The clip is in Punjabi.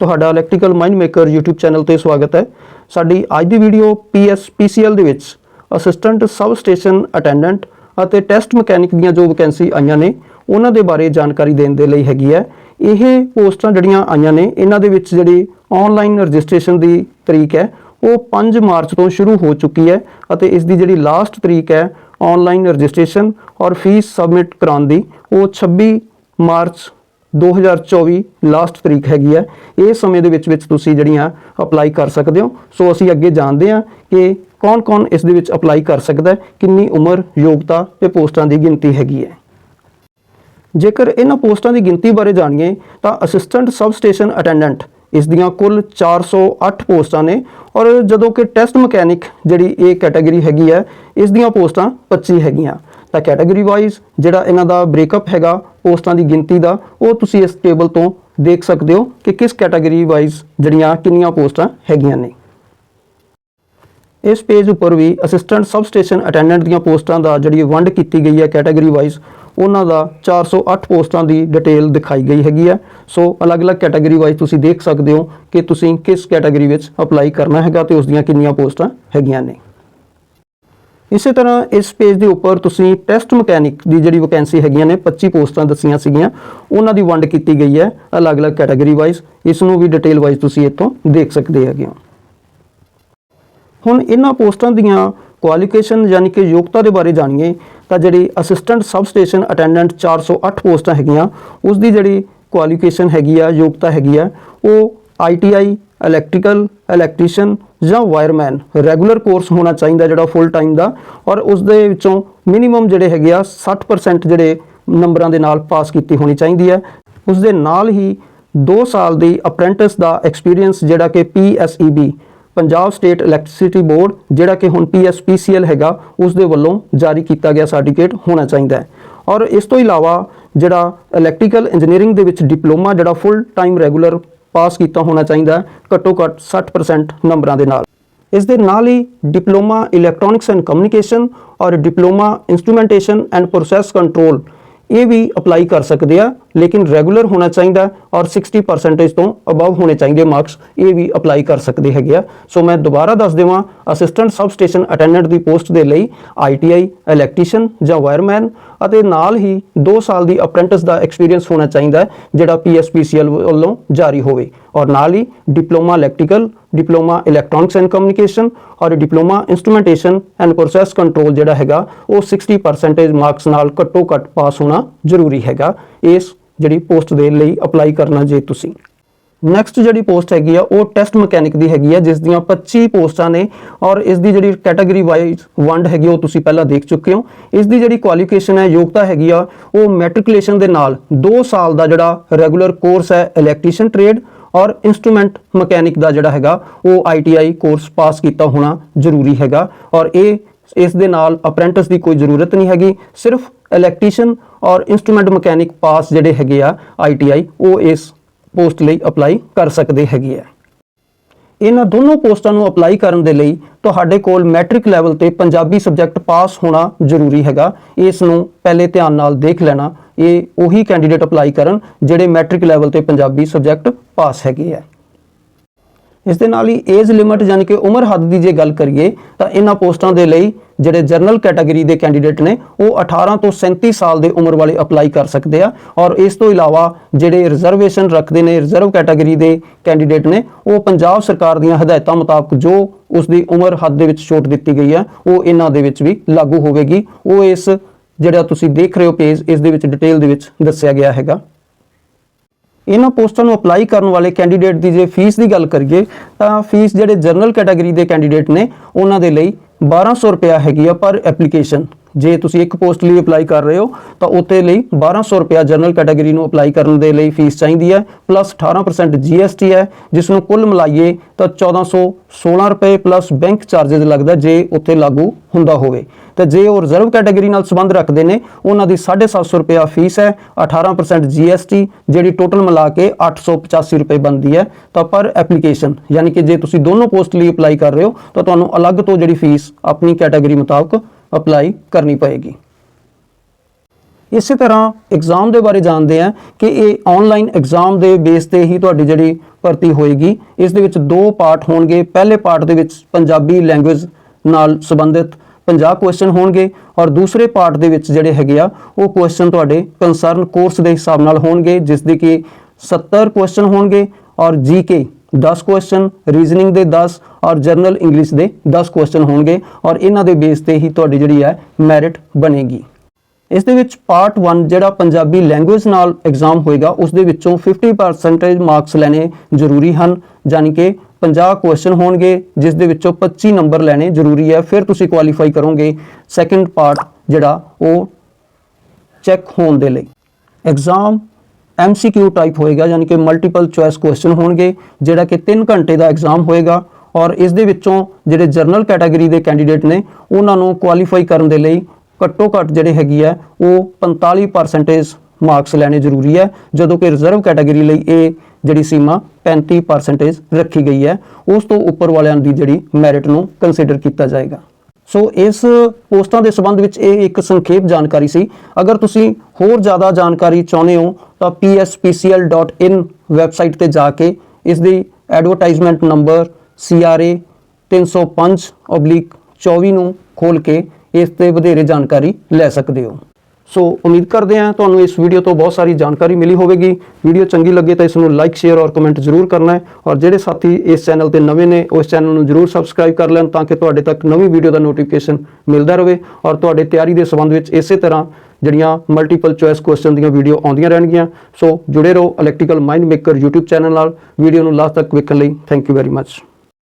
ਤੁਹਾਡਾ electrical mind maker YouTube channel ਤੇ ਸਵਾਗਤ ਹੈ। ਸਾਡੀ ਅੱਜ ਦੀ ਵੀਡੀਓ PSPCL ਦੇ ਵਿੱਚ ਅਸਿਸਟੈਂਟ ਸਬ ਸਟੇਸ਼ਨ ਅਟੈਂਡੈਂਟ ਅਤੇ ਟੈਸਟ ਮਕੈਨਿਕ ਦੀਆਂ ਜੋ ਵੈਕੈਂਸੀ ਆਈਆਂ ਨੇ, ਉਹਨਾਂ ਦੇ ਬਾਰੇ ਜਾਣਕਾਰੀ ਦੇਣ ਦੇ ਲਈ ਹੈਗੀ ਹੈ। ਇਹ ਪੋਸਟਾਂ ਜਿਹੜੀਆਂ ਆਈਆਂ ਨੇ, ਇਹਨਾਂ ਦੇ ਵਿੱਚ ਜਿਹੜੀ ਆਨਲਾਈਨ ਰਜਿਸਟ੍ਰੇਸ਼ਨ ਦੀ ਤਰੀਕ ਹੈ, ਉਹ 5 ਮਾਰਚ ਤੋਂ ਸ਼ੁਰੂ ਹੋ ਚੁੱਕੀ ਹੈ ਅਤੇ ਇਸ ਦੀ ਜਿਹੜੀ ਲਾਸਟ ਤਰੀਕ ਹੈ ਆਨਲਾਈਨ ਰਜਿਸਟ੍ਰੇਸ਼ਨ ਔਰ ਫੀਸ ਸਬਮਿਟ ਕਰਾਉਣ ਦੀ, ਉਹ 26 ਮਾਰਚ 2024 ਲਾਸਟ ਤਰੀਕ ਹੈਗੀ ਹੈ ਇਹ ਸਮੇਂ ਦੇ ਵਿੱਚ ਵਿੱਚ ਤੁਸੀਂ ਜਿਹੜੀਆਂ ਅਪਲਾਈ ਕਰ ਸਕਦੇ ਹੋ। ਸੋ ਅਸੀਂ ਅੱਗੇ ਜਾਣਦੇ ਹਾਂ ਕਿ ਕੌਣ-ਕੌਣ ਇਸ ਦੇ ਵਿੱਚ ਅਪਲਾਈ ਕਰ ਸਕਦਾ ਹੈ, ਕਿੰਨੀ ਉਮਰ, ਯੋਗਤਾ ਤੇ ਪੋਸਟਾਂ ਦੀ ਗਿਣਤੀ ਹੈਗੀ ਹੈ। ਜੇਕਰ ਇਹਨਾਂ ਪੋਸਟਾਂ ਦੀ ਗਿਣਤੀ ਬਾਰੇ ਜਾਣੀਏ, ਤਾਂ ਅਸਿਸਟੈਂਟ ਸਬ ਸਟੇਸ਼ਨ ਅਟੈਂਡੈਂਟ ਇਸ ਦੀਆਂ ਕੁੱਲ 408 ਪੋਸਟਾਂ ਨੇ ਔਰ ਜਦੋਂ ਕਿ ਟੈਸਟ ਮਕੈਨਿਕ ਜਿਹੜੀ ਇਹ ਕੈਟਾਗਰੀ ਹੈਗੀ ਹੈ, ਇਸ ਦੀਆਂ ਪੋਸਟਾਂ 25 ਹੈਗੀਆਂ। ਤਾਂ ਕੈਟਾਗਰੀ ਵਾਈਜ਼ ਜਿਹੜਾ ਇਹਨਾਂ ਦਾ ਬ੍ਰੇਕਅਪ ਹੈਗਾ ਪੋਸਟਾਂ ਦੀ ਗਿਣਤੀ ਦਾ, ਉਹ ਤੁਸੀਂ ਇਸ ਟੇਬਲ ਤੋਂ ਦੇਖ ਸਕਦੇ ਹੋ ਕਿ ਕਿਸ ਕੈਟਾਗਰੀ ਵਾਈਜ਼ ਜਿਹੜੀਆਂ ਕਿੰਨੀਆਂ ਪੋਸਟਾਂ ਹੈਗੀਆਂ ਨੇ। ਇਸ ਪੇਜ ਉੱਪਰ ਵੀ ਅਸਿਸਟੈਂਟ ਸਬ ਸਟੇਸ਼ਨ ਅਟੈਂਡੈਂਟ ਦੀਆਂ ਪੋਸਟਾਂ ਦਾ ਜਿਹੜੀ ਵੰਡ ਕੀਤੀ ਗਈ ਹੈ ਕੈਟਾਗਰੀ ਵਾਈਜ਼ ਉਹਨਾਂ ਦਾ 408 ਪੋਸਟਾਂ ਦੀ ਡਿਟੇਲ ਦਿਖਾਈ ਗਈ ਹੈਗੀ ਹੈ। ਸੋ ਅਲੱਗ-ਅਲੱਗ ਕੈਟਾਗਰੀ ਵਾਈਜ਼ ਤੁਸੀਂ ਦੇਖ ਸਕਦੇ ਹੋ ਕਿ ਤੁਸੀਂ ਕਿਸ ਕੈਟਾਗਰੀ ਵਿੱਚ ਅਪਲਾਈ ਕਰਨਾ ਹੈਗਾ ਤੇ ਉਸ ਦੀਆਂ ਕਿੰਨੀਆਂ ਪੋਸਟਾਂ ਹੈਗੀਆਂ ਨੇ। ਇਸੇ ਤਰ੍ਹਾਂ ਇਸ ਪੇਜ ਦੇ ਉੱਪਰ ਤੁਸੀਂ ਟੈਸਟ ਮਕੈਨਿਕ ਦੀ ਜਿਹੜੀ ਵੈਕੈਂਸੀ ਹੈਗੀਆਂ ਨੇ 25 ਪੋਸਟਾਂ ਦੱਸੀਆਂ ਸੀਗੀਆਂ, ਉਹਨਾਂ ਦੀ ਵੰਡ ਕੀਤੀ ਗਈ ਹੈ ਅਲੱਗ-ਅਲੱਗ ਕੈਟਾਗਰੀ ਵਾਈਜ਼ ਇਸ ਨੂੰ ਵੀ ਡਿਟੇਲ ਵਾਈਜ਼ ਤੁਸੀਂ ਇੱਥੋਂ ਦੇਖ ਸਕਦੇ ਹੈਗੇ ਹੋ। ਹੁਣ ਇਹਨਾਂ ਪੋਸਟਾਂ ਦੀਆਂ ਕੁਆਲੀਫਿਕੇਸ਼ਨ ਯਾਨੀ ਕਿ ਯੋਗਤਾ ਦੇ ਬਾਰੇ ਜਾਣੀਏ, ਤਾਂ ਜਿਹੜੀ ਅਸਿਸਟੈਂਟ ਸਬ ਸਟੇਸ਼ਨ ਅਟੈਂਡੈਂਟ 408 ਪੋਸਟਾਂ ਹੈਗੀਆਂ ਉਸ ਦੀ ਜਿਹੜੀ ਕੁਆਲੀਫਿਕੇਸ਼ਨ ਹੈਗੀ ਆ, ਯੋਗਤਾ ਹੈਗੀ ਆ, ਉਹ ITI ਇਲੈਕਟ੍ਰੀਕਲ ਇਲੈਕਟ੍ਰੀਸ਼ੀਅਨ ਜਾਂ ਵਾਇਰਮੈਨ ਰੈਗੂਲਰ ਕੋਰਸ ਹੋਣਾ ਚਾਹੀਦਾ ਜਿਹੜਾ ਫੁੱਲ ਟਾਈਮ ਦਾ ਔਰ ਉਸ ਦੇ ਵਿੱਚੋਂ ਮਿਨੀਮਮ ਜਿਹੜੇ ਹੈਗੇ ਆ 60% ਜਿਹੜੇ ਨੰਬਰਾਂ ਦੇ ਨਾਲ ਪਾਸ ਕੀਤੀ ਹੋਣੀ ਚਾਹੀਦੀ ਹੈ। ਉਸ ਦੇ ਨਾਲ ਹੀ 2 ਸਾਲ ਦੀ ਅਪ੍ਰੈਂਟਿਸ ਦਾ ਐਕਸਪੀਰੀਅੰਸ ਜਿਹੜਾ ਕਿ PSEB Punjab state electricity board ਜਿਹੜਾ ਕਿ ਹੁਣ PSPCL ਹੈਗਾ ਉਸ ਦੇ ਵੱਲੋਂ ਜਾਰੀ ਕੀਤਾ ਗਿਆ ਸਰਟੀਫਿਕੇਟ ਹੋਣਾ ਚਾਹੀਦਾ ਹੈ। ਔਰ ਇਸ ਤੋਂ ਇਲਾਵਾ ਜਿਹੜਾ ਇਲੈਕਟ੍ਰੀਕਲ ਇੰਜੀਨੀਅਰਿੰਗ ਦੇ ਵਿੱਚ ਡਿਪਲੋਮਾ ਜਿਹੜਾ ਫੁੱਲ ਟਾਈਮ ਰੈਗੂਲਰ ਪਾਸ ਕੀਤਾ ਹੋਣਾ ਚਾਹੀਦਾ ਘੱਟੋ ਘੱਟ 60% ਨੰਬਰਾਂ ਦੇ ਨਾਲ। ਇਸ ਦੇ ਨਾਲ ਹੀ ਡਿਪਲੋਮਾ ਇਲੈਕਟ੍ਰੋਨਿਕਸ ਐਂਡ ਕਮਿਊਨੀਕੇਸ਼ਨ ਔਰ diploma instrumentation and process control, ਇਹ ਵੀ ਅਪਲਾਈ ਕਰ ਸਕਦੇ ਆ। ਲੇਕਿਨ ਰੈਗੂਲਰ ਹੋਣਾ ਚਾਹੀਦਾ ਔਰ 60% ਤੋਂ ਅਬਵ ਹੋਣੇ ਚਾਹੀਦੇ ਮਾਰਕਸ ਇਹ ਵੀ ਅਪਲਾਈ ਕਰ ਸਕਦੇ ਹੈਗੇ ਆ। ਸੋ ਮੈਂ ਦੁਬਾਰਾ ਦੱਸ ਦੇਵਾਂ ਅਸਿਸਟੈਂਟ ਸਬ ਸਟੇਸ਼ਨ ਅਟੈਂਡੈਂਟ ਦੀ ਪੋਸਟ ਦੇ ਲਈ ITI ਇਲੈਕਟ੍ਰੀਸ਼ੀਅਨ ਜਾਂ ਵਾਇਰਮੈਨ ਅਤੇ ਨਾਲ ਹੀ 2 ਸਾਲ ਦੀ ਅਪ੍ਰੈਂਟਿਸ ਦਾ ਐਕਸਪੀਰੀਅੰਸ ਹੋਣਾ ਚਾਹੀਦਾ ਹੈ, ਜਿਹੜਾ PSPCL ਵੱਲੋਂ ਜਾਰੀ ਹੋਵੇ। ਔਰ ਨਾਲ ਹੀ diploma electrical diploma electronics and communication ਔਰ diploma instrumentation and process control ਜਿਹੜਾ ਹੈਗਾ ਉਹ 60% ਮਾਰਕਸ ਨਾਲ ਘੱਟੋ ਘੱਟ ਪਾਸ ਹੋਣਾ ਜ਼ਰੂਰੀ ਹੈਗਾ। ਇਸ ਜਿਹੜੀ ਪੋਸਟ ਦੇ ਲਈ ਅਪਲਾਈ ਕਰਨਾ ਜੇ ਤੁਸੀਂ। ਨੈਕਸਟ ਜਿਹੜੀ ਪੋਸਟ ਹੈਗੀ ਆ, ਉਹ ਟੈਸਟ ਮਕੈਨਿਕ ਦੀ ਹੈਗੀ ਆ, ਜਿਸ ਦੀਆਂ 25 ਪੋਸਟਾਂ ਨੇ ਔਰ ਇਸ ਦੀ ਜਿਹੜੀ ਕੈਟਾਗਰੀ ਵਾਈਜ਼ ਵੰਡ ਹੈਗੀ ਉਹ ਤੁਸੀਂ ਪਹਿਲਾਂ ਦੇਖ ਚੁੱਕੇ ਹੋ। ਇਸ ਦੀ ਜਿਹੜੀ ਕੁਆਲੀਫਿਕੇਸ਼ਨ ਹੈ, ਯੋਗਤਾ ਹੈਗੀ ਆ, ਉਹ ਮੈਟ੍ਰਿਕੂਲੇਸ਼ਨ ਦੇ ਨਾਲ 2 ਸਾਲ ਦਾ ਜਿਹੜਾ ਰੈਗੂਲਰ ਕੋਰਸ ਹੈ ਇਲੈਕਟ੍ਰੀਸ਼ੀਅਨ ਟ੍ਰੇਡ ਔਰ ਇਨਸਟਰੂਮੈਂਟ ਮਕੈਨਿਕ ਦਾ ਜਿਹੜਾ ਹੈਗਾ, ਉਹ ITI ਕੋਰਸ ਪਾਸ ਕੀਤਾ ਹੋਣਾ ਜ਼ਰੂਰੀ ਹੈਗਾ। ਔਰ ਇਹ, ਇਸ ਦੇ ਨਾਲ ਅਪ੍ਰੈਂਟਿਸ ਦੀ ਕੋਈ ਜ਼ਰੂਰਤ ਨਹੀਂ ਹੈਗੀ, ਸਿਰਫ ਇਲੈਕਟ੍ਰੀਸ਼ੀਅਨ ਔਰ ਇਨਸਟਰੂਮੈਂਟ ਮਕੈਨਿਕ ਪਾਸ ਜਿਹੜੇ ਹੈਗੇ ਆ ITI ਉਹ ਇਸ ਪੋਸਟ ਲਈ ਅਪਲਾਈ ਕਰ ਸਕਦੇ ਹੈਗੇ ਆ। ਇਹਨਾਂ ਦੋਨੋਂ ਪੋਸਟਾਂ ਨੂੰ ਅਪਲਾਈ ਕਰਨ ਦੇ ਲਈ ਤੁਹਾਡੇ ਕੋਲ ਮੈਟ੍ਰਿਕ ਲੈਵਲ ਤੇ ਪੰਜਾਬੀ ਸਬਜੈਕਟ ਪਾਸ ਹੋਣਾ ਜ਼ਰੂਰੀ ਹੈਗਾ। ਇਸ ਨੂੰ ਪਹਿਲੇ ਧਿਆਨ ਨਾਲ ਦੇਖ ਲੈਣਾ। ਇਹ ਉਹੀ ਕੈਂਡੀਡੇਟ ਅਪਲਾਈ ਕਰਨ ਜਿਹੜੇ ਮੈਟ੍ਰਿਕ ਲੈਵਲ ਤੇ ਪੰਜਾਬੀ ਸਬਜੈਕਟ ਪਾਸ ਹੈਗੇ ਆ। ਇਸ ਦੇ ਨਾਲ ਹੀ ਏਜ ਲਿਮਟ ਯਾਨੀ ਕਿ ਉਮਰ ਹੱਦ ਦੀ ਜੇ ਗੱਲ ਕਰੀਏ, ਤਾਂ ਇਹਨਾਂ ਪੋਸਟਾਂ ਦੇ ਲਈ ਜਿਹੜੇ ਜਨਰਲ ਕੈਟਾਗਰੀ ਦੇ ਕੈਂਡੀਡੇਟ ਨੇ, ਉਹ 18 ਤੋਂ 37 ਸਾਲ ਦੇ ਉਮਰ ਵਾਲੇ ਅਪਲਾਈ ਕਰ ਸਕਦੇ ਆ। ਔਰ ਇਸ ਤੋਂ ਇਲਾਵਾ ਜਿਹੜੇ ਰਿਜ਼ਰਵੇਸ਼ਨ ਰੱਖਦੇ ਨੇ ਰਿਜ਼ਰਵ ਕੈਟਾਗਰੀ ਦੇ ਕੈਂਡੀਡੇਟ ਨੇ, ਉਹ ਪੰਜਾਬ ਸਰਕਾਰ ਦੀਆਂ ਹਦਾਇਤਾਂ ਮੁਤਾਬਕ ਜੋ ਉਸ ਦੀ ਉਮਰ ਹੱਦ ਦੇ ਵਿੱਚ ਛੋਟ ਦਿੱਤੀ ਗਈ ਹੈ ਉਹ ਇਹਨਾਂ ਦੇ ਵਿੱਚ ਵੀ ਲਾਗੂ ਹੋਵੇਗੀ। ਉਹ ਇਸ ਜਿਹੜਾ ਤੁਸੀਂ ਦੇਖ ਰਹੇ ਹੋ ਪੇਜ ਇਸ ਦੇ ਵਿੱਚ ਡਿਟੇਲ ਦੇ ਵਿੱਚ ਦੱਸਿਆ ਗਿਆ ਹੈਗਾ। ਇਹਨਾਂ ਪੋਸਟਾਂ ਨੂੰ ਅਪਲਾਈ ਕਰਨ ਵਾਲੇ ਕੈਂਡੀਡੇਟ ਦੀ ਜੇ ਫੀਸ ਦੀ ਗੱਲ ਕਰੀਏ, ਤਾਂ ਫੀਸ ਜਿਹੜੇ ਜਨਰਲ ਕੈਟਾਗਰੀ ਦੇ ਕੈਂਡੀਡੇਟ ਨੇ, ਉਹਨਾਂ ਦੇ ਲਈ 1200 ਰੁਪਿਆ ਹੈਗੀ ਆ ਪਰ ਐਪਲੀਕੇਸ਼ਨ। ਜੇ ਤੁਸੀਂ ਇੱਕ ਪੋਸਟ ਲਈ ਅਪਲਾਈ ਕਰ ਰਹੇ ਹੋ, ਤਾਂ ਉੱਤੇ ਲਈ 1200 ਰੁਪਿਆ ਜਨਰਲ ਕੈਟਾਗਰੀ ਨੂੰ ਅਪਲਾਈ ਕਰਨ ਦੇ ਲਈ ਫੀਸ ਚਾਹੀਦੀ ਹੈ, ਪਲੱਸ 18% GST ਹੈ, ਜਿਸ ਨੂੰ ਕੁੱਲ ਮਿਲਾਈਏ ਤਾਂ 1416 ਰੁਪਏ ਪਲੱਸ ਬੈਂਕ ਚਾਰजेस ਲੱਗਦਾ ਜੇ ਉੱਥੇ ਲਾਗੂ ਹੁੰਦਾ ਹੋਵੇ। ਤੇ ਜੇ ਉਹ ਰਿਜ਼ਰਵ ਕੈਟਾਗਰੀ ਨਾਲ ਸੰਬੰਧ ਰੱਖਦੇ ਨੇ, ਉਹਨਾਂ ਦੀ 750 ਰੁਪਿਆ ਫੀਸ ਹੈ 18% GST ਜਿਹੜੀ ਟੋਟਲ ਮਿਲਾ ਕੇ 885 ਰੁਪਏ ਬਣਦੀ ਹੈ। ਤਾਂ ਪਰ ਐਪਲੀਕੇਸ਼ਨ ਯਾਨੀ ਕਿ ਜੇ ਤੁਸੀਂ ਦੋਨੋਂ ਪੋਸਟ ਲਈ ਅਪਲਾਈ ਕਰ ਰਹੇ ਹੋ, ਤਾਂ ਤੁਹਾਨੂੰ ਅਲੱਗ ਤੋਂ ਜਿਹੜੀ ਫੀਸ ਆਪਣੀ ਕੈਟਾਗਰੀ ਮੁਤਾਬਕ ਅਪਲਾਈ ਕਰਨੀ ਪਏਗੀ। ਇਸੇ ਤਰ੍ਹਾਂ ਐਗਜ਼ਾਮ ਦੇ ਬਾਰੇ ਜਾਣਦੇ ਹਾਂ ਕਿ ਇਹ ਆਨਲਾਈਨ ਐਗਜ਼ਾਮ ਦੇ ਬੇਸ ਤੇ ਹੀ ਤੁਹਾਡੀ ਜਿਹੜੀ ਭਰਤੀ ਹੋਏਗੀ। ਇਸ ਦੇ ਵਿੱਚ ਦੋ ਪਾਰਟ ਹੋਣਗੇ। ਪਹਿਲੇ ਪਾਰਟ ਦੇ ਵਿੱਚ ਪੰਜਾਬੀ ਲੈਂਗੁਏਜ ਨਾਲ ਸੰਬੰਧਿਤ 50 ਕੁਐਸਚਨ ਹੋਣਗੇ ਔਰ ਦੂਸਰੇ ਪਾਰਟ ਦੇ ਵਿੱਚ ਜਿਹੜੇ ਹੈਗੇ ਆ, ਉਹ ਕੁਐਸਚਨ ਤੁਹਾਡੇ ਕੰਸਰਨ ਕੋਰਸ ਦੇ ਹਿਸਾਬ ਨਾਲ ਹੋਣਗੇ ਜਿਸ ਦੇ ਕਿ 70 ਕੁਐਸਚਨ ਹੋਣਗੇ ਔਰ ਜੀਕੇ 10 ਕੁਐਸਚਨ ਰੀਜ਼ਨਿੰਗ ਦੇ 10 ਔਰ ਜਨਰਲ ਇੰਗਲਿਸ਼ ਦੇ 10 ਕੁਐਸਚਨ ਹੋਣਗੇ ਔਰ ਇਹਨਾਂ ਦੇ ਬੇਸ ਤੇ ਹੀ ਤੁਹਾਡੀ ਜਿਹੜੀ ਹੈ ਮੈਰਿਟ ਬਣੇਗੀ। ਇਸ ਦੇ ਵਿੱਚ ਪਾਰਟ 1 ਜਿਹੜਾ ਪੰਜਾਬੀ ਲੈਂਗੁਏਜ ਨਾਲ ਐਗਜ਼ਾਮ ਹੋਏਗਾ, ਉਸ ਦੇ ਵਿੱਚੋਂ 50% ਮਾਰਕਸ ਲੈਣੇ ਜ਼ਰੂਰੀ ਹਨ ਯਾਨੀ ਕਿ 50 ਕੁਐਸਚਨ ਹੋਣਗੇ ਜਿਸ ਦੇ ਵਿੱਚੋਂ 25 ਨੰਬਰ ਲੈਣੇ ਜ਼ਰੂਰੀ ਹੈ, ਫਿਰ ਤੁਸੀਂ ਕੁਆਲੀਫਾਈ ਕਰੋਗੇ ਸੈਕੰਡ ਪਾਰਟ ਜਿਹੜਾ ਉਹ ਚੈੱਕ ਹੋਣ ਦੇ ਲਈ। ਐਗਜ਼ਾਮ MCQ ਟਾਈਪ ਹੋਏਗਾ, ਯਾਨੀ ਕਿ ਮਲਟੀਪਲ ਚੁਆਇਸ ਕੁਐਸਚਨ ਹੋਣਗੇ, ਜਿਹੜਾ ਕਿ 3 ਘੰਟੇ ਦਾ ਐਗਜ਼ਾਮ ਹੋਏਗਾ ਔਰ ਇਸ ਦੇ ਵਿੱਚੋਂ ਜਿਹੜੇ ਜਰਨਲ ਕੈਟਾਗਰੀ ਦੇ ਕੈਂਡੀਡੇਟ ਨੇ, ਉਹਨਾਂ ਨੂੰ ਕੁਆਲੀਫਾਈ ਕਰਨ ਦੇ ਲਈ ਘੱਟੋ ਘੱਟ ਜਿਹੜੇ ਹੈਗੀ ਹੈ, ਉਹ 45% ਮਾਰਕਸ ਲੈਣੇ ਜ਼ਰੂਰੀ ਹੈ, ਜਦੋਂ ਕਿ ਰਿਜ਼ਰਵ ਕੈਟਾਗਰੀ ਲਈ ਇਹ ਜਿਹੜੀ ਸੀਮਾ 35% ਰੱਖੀ ਗਈ ਹੈ, ਉਸ ਤੋਂ ਉੱਪਰ ਵਾਲਿਆਂ ਦੀ ਜਿਹੜੀ ਮੈਰਿਟ ਨੂੰ ਕੰਸੀਡਰ ਕੀਤਾ ਜਾਏਗਾ। ਸੋ ਇਸ ਪੋਸਟਾਂ ਦੇ ਸੰਬੰਧ ਵਿੱਚ ਇਹ ਇੱਕ ਸੰਖੇਪ ਜਾਣਕਾਰੀ ਸੀ। ਅਗਰ ਤੁਸੀਂ ਹੋਰ ਜ਼ਿਆਦਾ ਜਾਣਕਾਰੀ ਚਾਹੁੰਦੇ ਹੋ, ਤਾਂ pspcl.in ਵੈਬਸਾਈਟ ਤੇ ਜਾ ਕੇ ਇਸ ਦੀ ਐਡਵਰਟਾਈਜ਼ਮੈਂਟ ਨੰਬਰ CRA 305/24 ਨੂੰ ਖੋਲ ਕੇ ਇਸ ਤੇ ਵਧੇਰੇ ਜਾਣਕਾਰੀ ਲੈ ਸਕਦੇ ਹੋ। ਸੋ ਉਮੀਦ ਕਰਦੇ ਹਾਂ ਤੁਹਾਨੂੰ ਇਸ ਵੀਡੀਓ ਤੋਂ ਬਹੁਤ ਸਾਰੀ ਜਾਣਕਾਰੀ ਮਿਲੀ ਹੋਵੇਗੀ। ਵੀਡੀਓ ਚੰਗੀ ਲੱਗੇ ਤਾਂ ਇਸ ਨੂੰ ਲਾਈਕ ਸ਼ੇਅਰ ਔਰ ਕਮੈਂਟ ਜ਼ਰੂਰ ਕਰਨਾ ਹੈ। ਔਰ ਜਿਹੜੇ ਸਾਥੀ ਇਸ ਚੈਨਲ ਤੇ ਨਵੇਂ ਨੇ, ਉਸ ਚੈਨਲ ਨੂੰ ਜ਼ਰੂਰ ਸਬਸਕ੍ਰਾਈਬ ਕਰ ਲੈਣ ਤਾਂ ਕਿ ਤੁਹਾਡੇ ਤੱਕ ਨਵੀਂ ਵੀਡੀਓ ਦਾ ਨੋਟੀਫਿਕੇਸ਼ਨ ਮਿਲਦਾ ਰਹੇ ਔਰ ਤੁਹਾਡੇ ਤਿਆਰੀ ਦੇ ਸੰਬੰਧ ਵਿੱਚ ਇਸੇ ਤਰ੍ਹਾਂ ਜਿਹੜੀਆਂ ਮਲਟੀਪਲ ਚੁਆਇਸ ਕੁਐਸਚਨ ਦੀਆਂ ਵੀਡੀਓ ਆਉਂਦੀਆਂ ਰਹਿਣਗੀਆਂ। ਸੋ ਜੁੜੇ ਰਹੋ electrical mind maker YouTube channel ਨਾਲ। ਵੀਡੀਓ ਨੂੰ ਲਾਸਟ ਤੱਕ ਵੇਖਣ ਲਈ ਥੈਂਕ ਯੂ ਵੈਰੀ ਮੱਚ